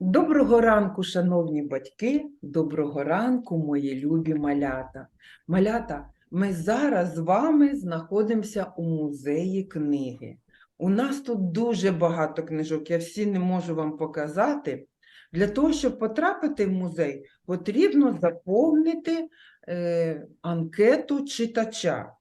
Доброго ранку, шановні батьки, доброго ранку, мої любі малята. Малята, ми зараз з вами знаходимося у музеї книги. У нас тут дуже багато книжок, я всі не можу вам показати. Для того, щоб потрапити в музей, потрібно заповнити е, анкету читача,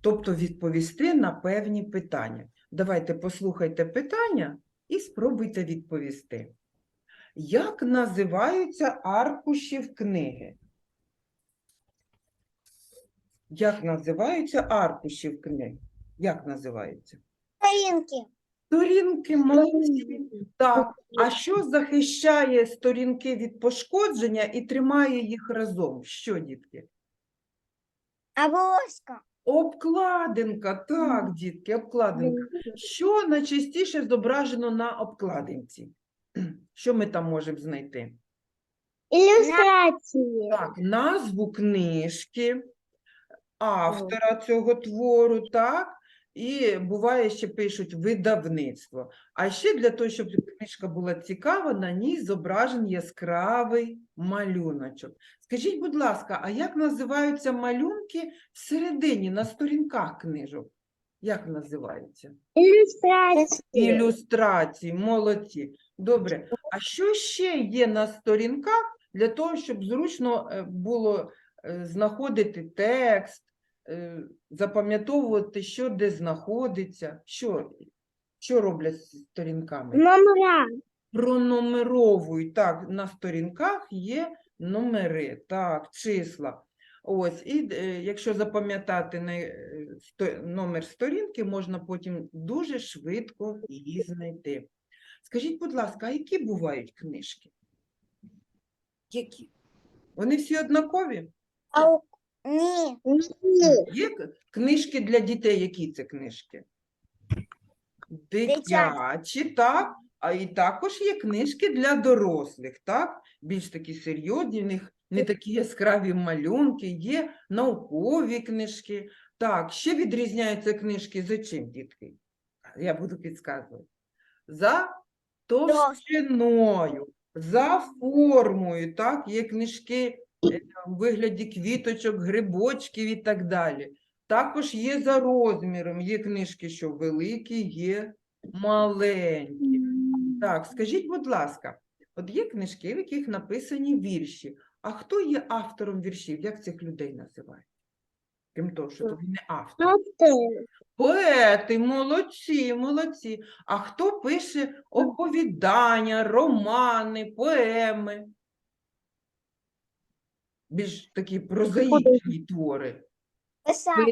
тобто відповісти на певні питання. Давайте послухайте питання і спробуйте відповісти. Як називаються аркуші в книги? Як називаються аркуші в книги? Як називаються? Сторінки. Сторінки молодці. Так. А що захищає сторінки від пошкодження і тримає їх разом? Що, дітки? Обложка. Обкладинка, так, дітки, обкладинка. Що найчастіше зображено на обкладинці? Що ми там можемо знайти? Ілюстрації. Так, назву книжки, автора цього твору, так? І буває, ще пишуть видавництво. А ще для того, щоб книжка була цікава, на ній зображений яскравий малюночок. Скажіть, будь ласка, а як називаються малюнки всередині, на сторінках книжок? Як називаються? Ілюстрації. Ілюстрації, молодці. Добре. А що ще є на сторінках для того, щоб зручно е, було е, знаходити текст, е, запам'ятовувати, що де знаходиться? Що, що роблять з сторінками? Номера. Пронумеровують. Так, на сторінках є номери, так, числа. Ось, і е, якщо запам'ятати е, номер сторінки, можна потім дуже швидко її знайти. Скажіть, будь ласка, а які бувають книжки? Які? Вони всі однакові? Ні. Ні. Є книжки для дітей, які це книжки? Дитячі, так. А і також є книжки для дорослих, так? Більш такі серйозні, в них не такі яскраві малюнки, є наукові книжки. Так, ще відрізняються книжки за чим, дітки? Я буду підказувати. За товщиною, за формою, так? Є книжки е, в вигляді квіточок, грибочків і так далі. Також є за розміром, є книжки, що великі, є маленькі. Так, скажіть, будь ласка, от є книжки, в яких написані вірші. А хто є автором віршів? Як цих людей називають? Крім того, що то не автор. Поети, молодці, молодці. А хто пише оповідання, романи, поеми? Більш такі прозаїчні твори.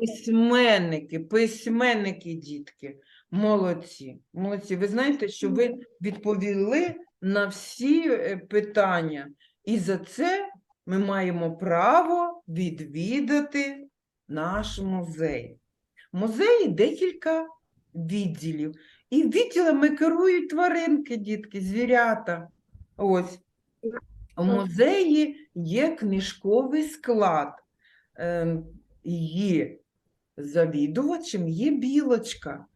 Письменники, письменники, дітки, молодці, молодці. Ви знаєте, що ви відповіли на всі е, питання, і за це ми маємо право відвідати наш музей. Музеї декілька відділів, і відділами керують тваринки, дітки, звірята. Ось. У музеї є книжковий склад. Ем, Її завідувачем є білочка.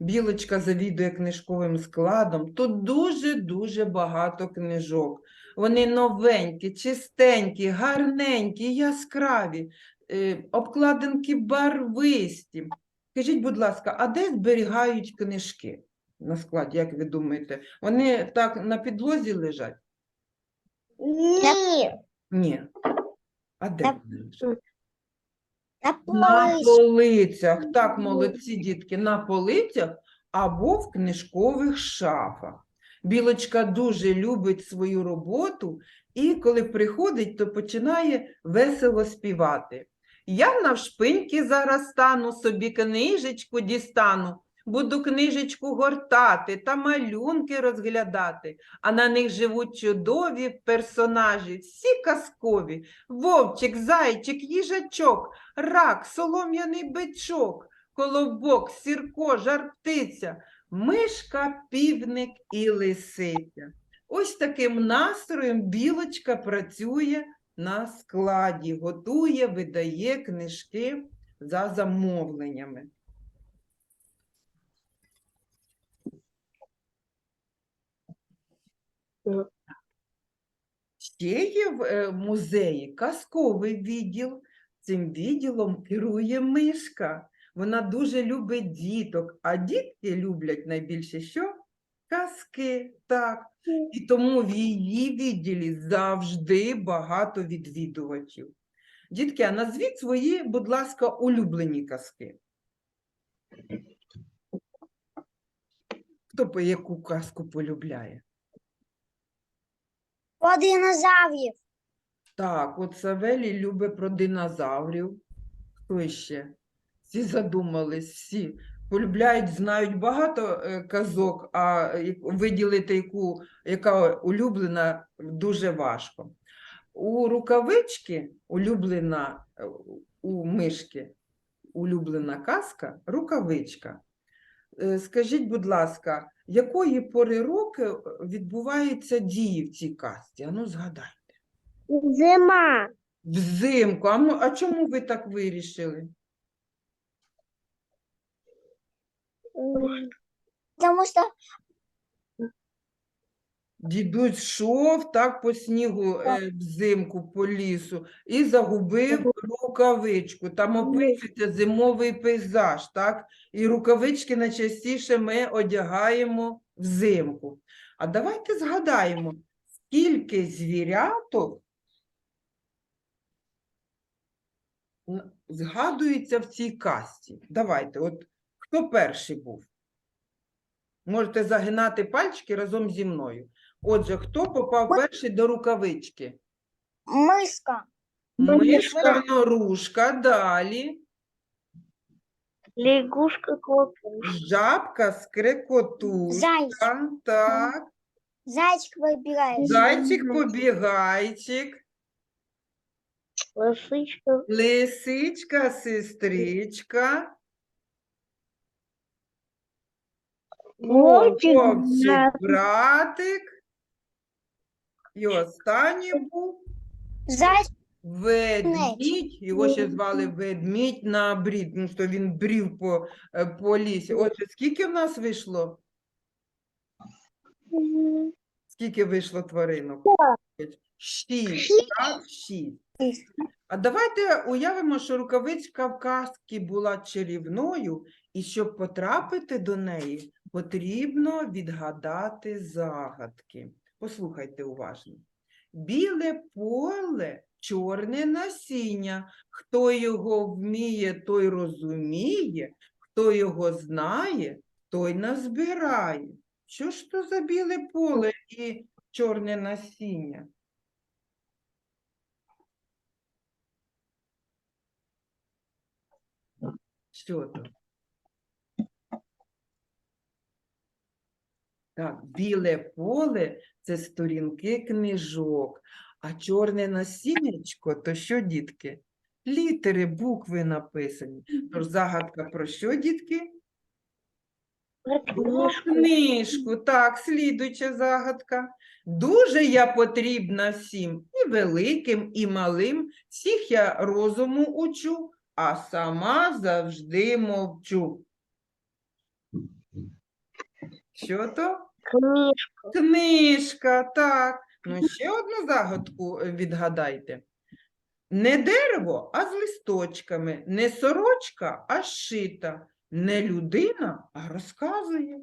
Білочка завідує книжковим складом. Тут дуже-дуже багато книжок. Вони новенькі, чистенькі, гарненькі, яскраві, е, обкладинки барвисті. Скажіть, будь ласка, а де зберігають книжки на складі, як ви думаєте? Вони так на підлозі лежать? Ні. Ні. А де вони лежать? На На полицях, так, молодці дітки, на полицях або в книжкових шафах. Білочка дуже любить свою роботу і коли приходить, то починає весело співати. Я навшпиньки зараз стану, собі книжечку дістану, буду книжечку гортати та малюнки розглядати, а на них живуть чудові персонажі, всі казкові. Вовчик, зайчик, їжачок, рак, солом'яний бичок, колобок, сірко, жар-птиця, мишка, півник і лисиця. Ось таким настроєм білочка працює на складі, готує, видає книжки за замовленнями. Ще є в е, музеї казковий відділ. Цим відділом керує мишка. Вона дуже любить діток, а дітки люблять найбільше що? Казки, так. І тому в її відділі завжди багато відвідувачів. Дітки, а назвіть свої, будь ласка, улюблені казки. Хто по яку казку полюбляє? Про динозаврів. Так, от Савелій любить про динозаврів. Хто ще? Всі задумались, всі полюбляють, знають багато е, казок, а виділити яку, яка улюблена, дуже важко. У рукавички улюблена е, у мишки улюблена казка рукавичка. Е, Скажіть, будь ласка, якої пори року е, відбуваються дії в цій казці? Ану, згадайте. Зима. Взимку. А, а чому ви так вирішили? Потому что Дідусь йшов так по снігу е, взимку по лісу і загубив рукавичку. Там описується зимовий пейзаж, так? І рукавички найчастіше ми одягаємо взимку. А давайте згадаємо, скільки звіряток згадується в цій казці. Давайте, от хто перший був? Можете загинати пальчики разом зі мною. Отже, хто попав перший до рукавички? миска. Мишка, норушка, далі. Лягушка клопушка. Жабка, скрекотушка, Зайчик. так. Зайчик выбирает. Зайчик, побігайчик, Лисичка. лисичка, сестричка, Вовчик. вовчик, братик. І останній був Зайчик. Ведмідь, його ще звали ведмідь на брід, ну що він брів по, е, по лісі. Отже, скільки в нас вийшло? Скільки вийшло тваринок? Шість, так? Шість. А давайте уявимо, що рукавичка в казці була чарівною, і щоб потрапити до неї, потрібно відгадати загадки. Послухайте уважно. Біле поле, чорне насіння. Хто його вміє, той розуміє, хто його знає, той назбирає. Що ж то за біле поле і чорне насіння? Що то? Так, біле поле це сторінки книжок, а чорне насіннячко то що, дітки? Літери, букви написані. Тож загадка про що, дітки? Про книжку. Так, слідуюча загадка. Дуже я потрібна всім, і великим, і малим. Всіх я розуму учу, а сама завжди мовчу. Що то? Книжка. Книжка, так. Ну, ще одну загадку е, відгадайте. Не дерево, а з листочками, не сорочка, а шита, не людина, а розказує.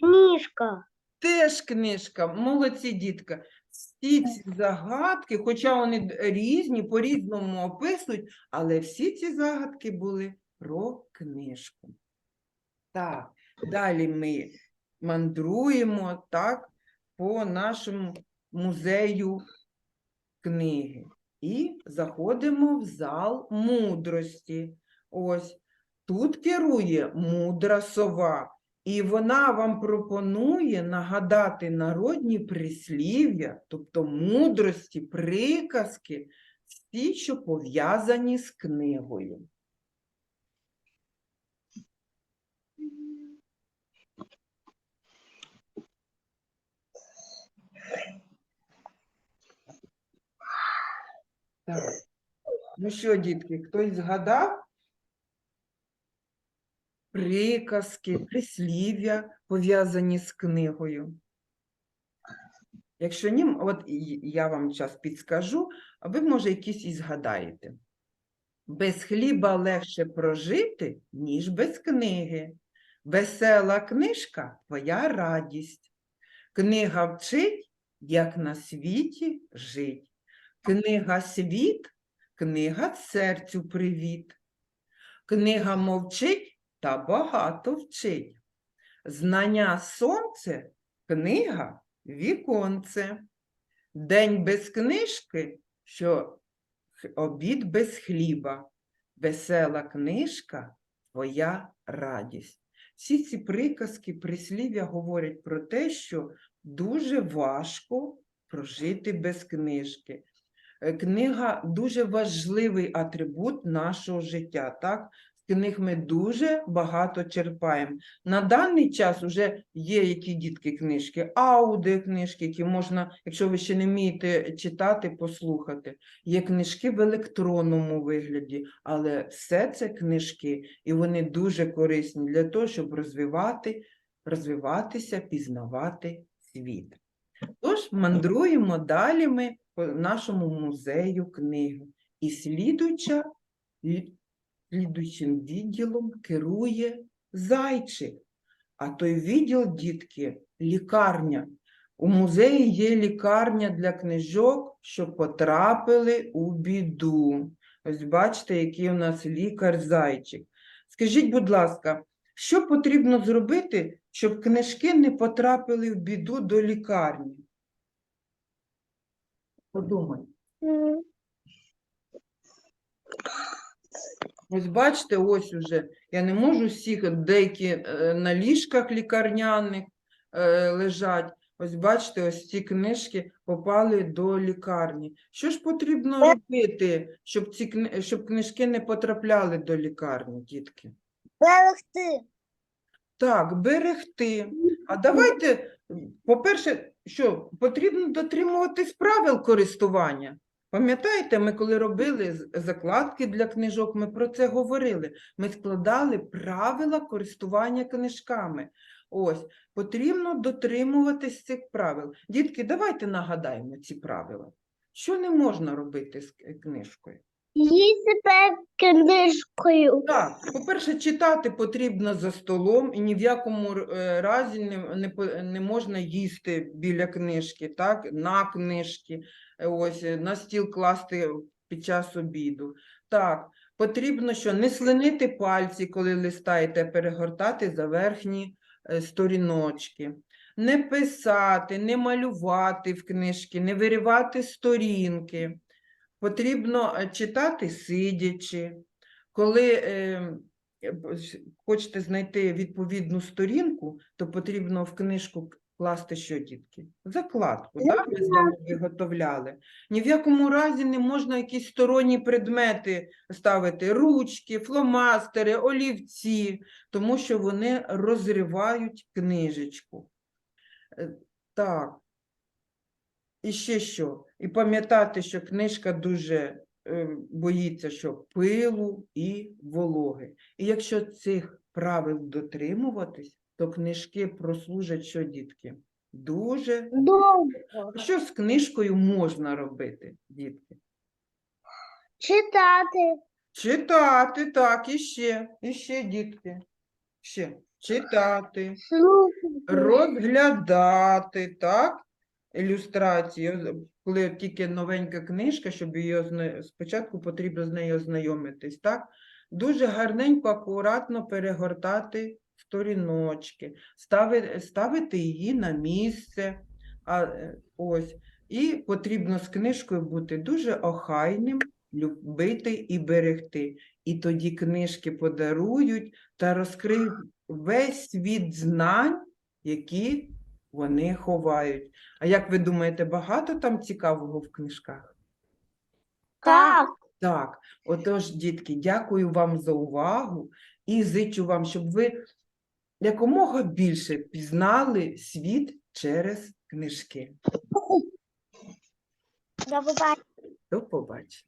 Книжка. Теж книжка, молодці дітка. Всі ці загадки, хоча вони різні, по-різному описують, але всі ці загадки були про книжку. Так, далі ми мандруємо так, по нашому музею книги і заходимо в зал мудрості. Ось тут керує мудра сова. І вона вам пропонує нагадати народні прислів'я, тобто мудрості, приказки, всі, що пов'язані з книгою. Так. Ну що, дітки, хтось згадав? приказки, прислів'я пов'язані з книгою? Якщо ні, от я вам час підскажу, а ви, може, якісь і згадаєте. Без хліба легше прожити, ніж без книги. Весела книжка – твоя радість. Книга вчить, як на світі жить. Книга світ, книга серцю привіт. Книга мовчить та багато вчить. Знання сонце, книга віконце. День без книжки, що обід без хліба. Весела книжка твоя радість. Всі ці приказки, прислів'я говорять про те, що дуже важко прожити без книжки. Е, Книга дуже важливий атрибут нашого життя. Так? З книг ми дуже багато черпаємо. На даний час вже є які дітки книжки, аудіокнижки, які можна, якщо ви ще не вмієте читати, послухати. Є книжки в електронному вигляді, але все це книжки, і вони дуже корисні для того, щоб розвивати, розвиватися, пізнавати світ. Тож мандруємо далі ми по нашому музею книги. І слідуюча, лі- слідуючим відділом керує зайчик. А той відділ, дітки, лікарня. У музеї є лікарня для книжок, що потрапили у біду. Ось бачите, який у нас лікар-зайчик. Скажіть, будь ласка, що потрібно зробити, щоб книжки не потрапили в біду до лікарні? Подумай. Ось бачите, ось уже я не можу всіх, деякі е, на ліжках лікарняних е, лежать. Ось бачите, ось ці книжки попали до лікарні. Що ж потрібно робити, щоб ці щоб книжки не потрапляли до лікарні, дітки? Берегти. Так, берегти. А давайте, по-перше, що потрібно дотримуватись правил користування. Пам'ятаєте, ми коли робили закладки для книжок, ми про це говорили. Ми складали правила користування книжками. Ось, потрібно дотримуватись цих правил. Дітки, давайте нагадаємо ці правила. Що не можна робити з книжкою? Їсти книжкою. Так, по-перше, читати потрібно за столом, і ні в якому е, разі не, не, не можна їсти біля книжки, так, на книжки, е, ось, е, на стіл класти під час обіду. Так, потрібно що не слинити пальці, коли листаєте, перегортати за верхні сторіночки. Не писати, не малювати в книжки, не виривати сторінки. Потрібно е, читати сидячи. Коли е, е, хочете знайти відповідну сторінку, то потрібно в книжку класти що, дітки? Закладку, да? ми з вами виготовляли. Ні в якому разі не можна якісь сторонні предмети ставити, ручки, фломастери, олівці, тому що вони розривають книжечку. Е, Так. І ще що? І пам'ятати, що книжка дуже е, боїться, що пилу і вологи. І якщо цих правил дотримуватись, то книжки прослужать що, дітки? Дуже. Довго. Що з книжкою можна робити, дітки? Читати. Читати, так, і ще, і ще, дітки. Ще. Читати. Слухати. розглядати, так? Ілюстрації, коли тільки новенька книжка, щоб її озна- спочатку потрібно з нею ознайомитись, так? Дуже гарненько, акуратно перегортати сторіночки, ставити, ставити її на місце. А, ось. І потрібно з книжкою бути дуже охайним, любити і берегти. І тоді книжки подарують та розкриють весь світ знань, які вони ховають. А як ви думаєте, багато там цікавого в книжках? Так. Так, отож, дітки, дякую вам за увагу і зичу вам, щоб ви якомога більше пізнали світ через книжки. До побачення. До побачення.